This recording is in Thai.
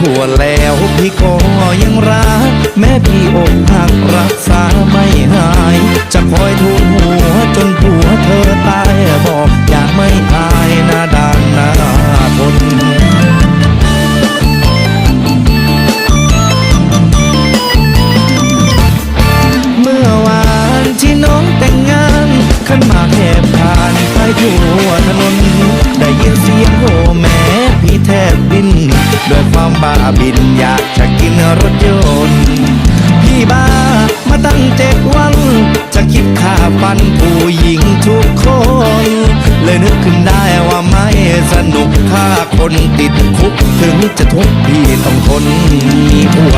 ทั่แล้วพี่ก็ยังรัก แม่พี่อกหักรักษาไม่หาย จะคอยทุ่หัวจนผัวเธอตายบอกอยากไม่อายนาดานนาทนเมื่อวานที่น้องแต่งงาน ขึ้นมาแทบผ่านไปทั่วถนนได้ ด้วยความบ้าบินอยากจะกินรถยนต์พี่บ้ามาตั้งเจ็ดวัน จะคิดค่าฟันผู้หญิงทุกคน เลยนึกขึ้นได้ว่าไม่สนุกถ้าคนติดคุก ถึงจะทุกข์พี่ต้องทนทั่ว